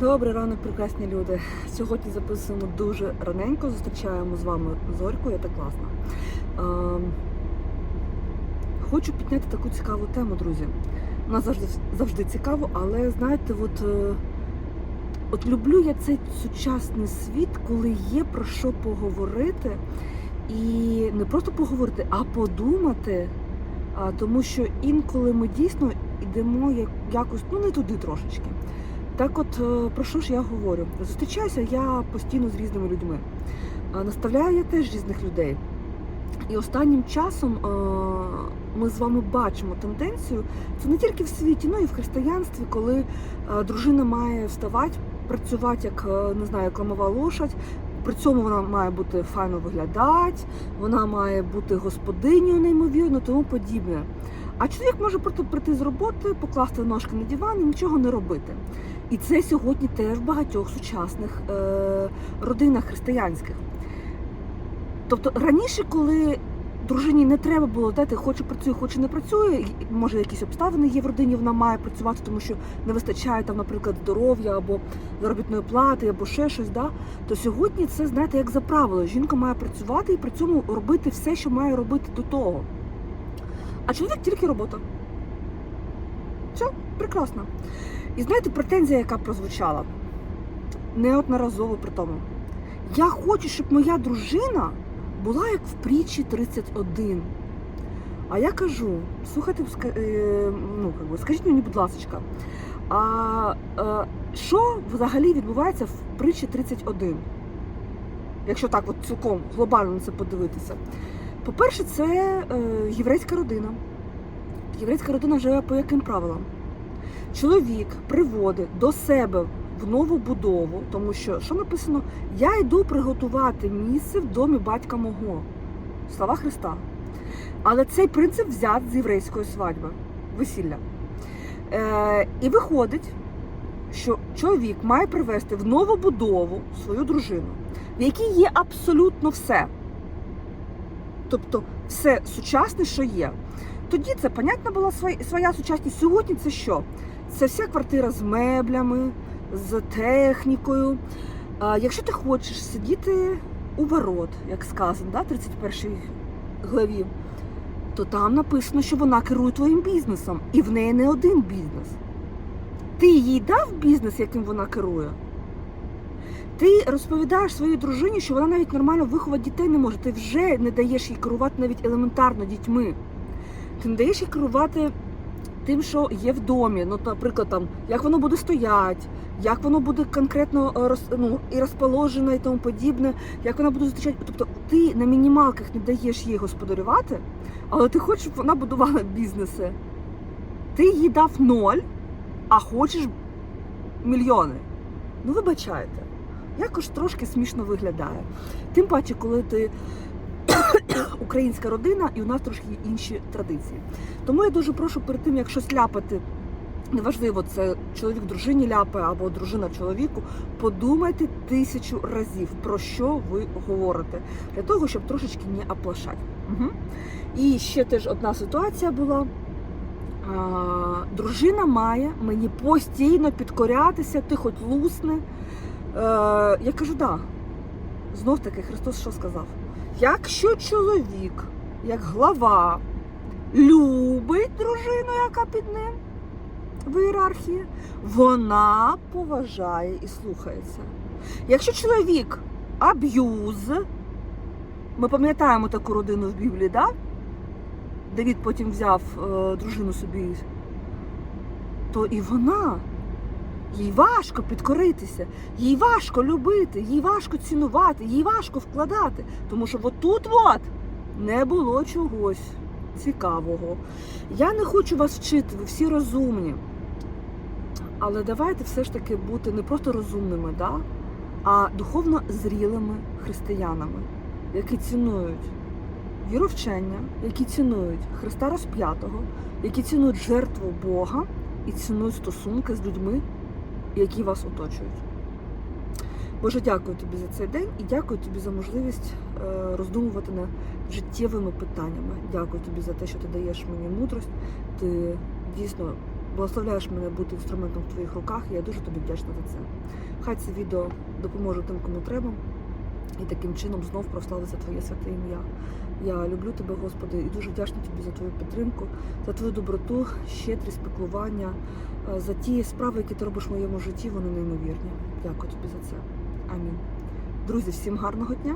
Добрий ранок, прекрасні люди. Сьогодні записуємо дуже раненько. Зустрічаємо з вами Зорьку, я так класна. Ем, хочу підняти таку цікаву тему, друзі. Вона завжди завжди цікаво, але знаєте, от, е, от люблю я цей сучасний світ, коли є про що поговорити. І не просто поговорити, а подумати. Тому що інколи ми дійсно йдемо як- якось ну не туди трошечки. Так, от е, про що ж я говорю? Зустрічаюся я постійно з різними людьми. Наставляю я теж різних людей. І останнім часом е, ми з вами бачимо тенденцію. Це не тільки в світі, ну і в християнстві, коли е, дружина має вставати, працювати як е, не знаю, як лошадь. При цьому вона має бути файно виглядати, вона має бути господинею неймовірно, тому подібне. А чоловік може прийти з роботи, покласти ножки на диван і нічого не робити. І це сьогодні теж в багатьох сучасних е, родинах християнських. Тобто раніше, коли дружині не треба було дати, хоче працює, хоче не працює, може якісь обставини є в родині, вона має працювати, тому що не вистачає там, наприклад, здоров'я або заробітної плати, або ще щось. Да? То сьогодні це, знаєте, як за правило, жінка має працювати і при цьому робити все, що має робити до того. А чоловік тільки робота. Все, прекрасно. І знаєте, претензія, яка прозвучала неодноразово при тому. Я хочу, щоб моя дружина була як в притчі 31. А я кажу, слухайте, е, ну, скажіть мені, будь ласка, а е, що взагалі відбувається в притчі 31? Якщо так от цілком глобально на це подивитися. По-перше, це е, єврейська родина. Єврейська родина живе по яким правилам? Чоловік приводить до себе в нову будову, тому що що написано? Я йду приготувати місце в домі батька мого. Слова Христа. Але цей принцип взят з єврейської свадьби, весілля. Е, і виходить, що чоловік має привести в нову будову свою дружину, в якій є абсолютно все. Тобто все сучасне, що є. Тоді це, понятно, була своя, сучасність. Сьогодні це що? Це вся квартира з меблями, з технікою. Якщо ти хочеш сидіти у ворот, як сказано, да, 31 главі, то там написано, що вона керує твоїм бізнесом, і в неї не один бізнес. Ти їй дав бізнес, яким вона керує. Ти розповідаєш своїй дружині, що вона навіть нормально виховати дітей не може. Ти вже не даєш їй керувати навіть елементарно дітьми. Ти не даєш їй керувати тим, що є в домі. Ну, наприклад, там, як воно буде стояти, як воно буде конкретно е, роз, ну, і розположено, і тому подібне, як вона буде зустрічати. Тобто ти на мінімалках не даєш їй господарювати, але ти хочеш, щоб вона будувала бізнеси. Ти їй дав ноль, а хочеш мільйони. Ну, вибачайте. Якось трошки смішно виглядає. Тим паче, коли ти українська родина і у нас трошки інші традиції. Тому я дуже прошу перед тим, як щось ляпати, неважливо, це чоловік дружині ляпає або дружина чоловіку, подумайте тисячу разів, про що ви говорите, для того, щоб трошечки не оплашати. Угу. І ще теж одна ситуація була. Дружина має мені постійно підкорятися, ти хоч лусни. Е, я кажу, да. Знов таки Христос що сказав? Якщо чоловік, як глава, любить дружину, яка під ним в ієрархії, вона поважає і слухається. Якщо чоловік аб'юз, ми пам'ятаємо таку родину в Біблії, да? Давід потім взяв е, дружину собі, то і вона. Їй важко підкоритися, їй важко любити, їй важко цінувати, їй важко вкладати. Тому що отут от не було чогось цікавого. Я не хочу вас вчити, ви всі розумні. Але давайте все ж таки бути не просто розумними, да? а духовно зрілими християнами, які цінують віровчення, які цінують Христа розп'ятого, які цінують жертву Бога і цінують стосунки з людьми, які вас оточують. Боже, дякую тобі за цей день і дякую тобі за можливість е, роздумувати над життєвими питаннями. Дякую тобі за те, що ти даєш мені мудрость. Ти дійсно благословляєш мене бути інструментом в твоїх руках. і Я дуже тобі вдячна за це. Хай це відео допоможе тим, кому треба, і таким чином знов прославиться Твоє святе ім'я. Я люблю тебе, Господи, і дуже вдячна тобі за твою підтримку, за твою доброту, щедрість, піклування, е, за ті справи, які ти робиш в моєму житті, вони неймовірні. Дякую тобі за це. Амінь. Друзі, всім гарного дня!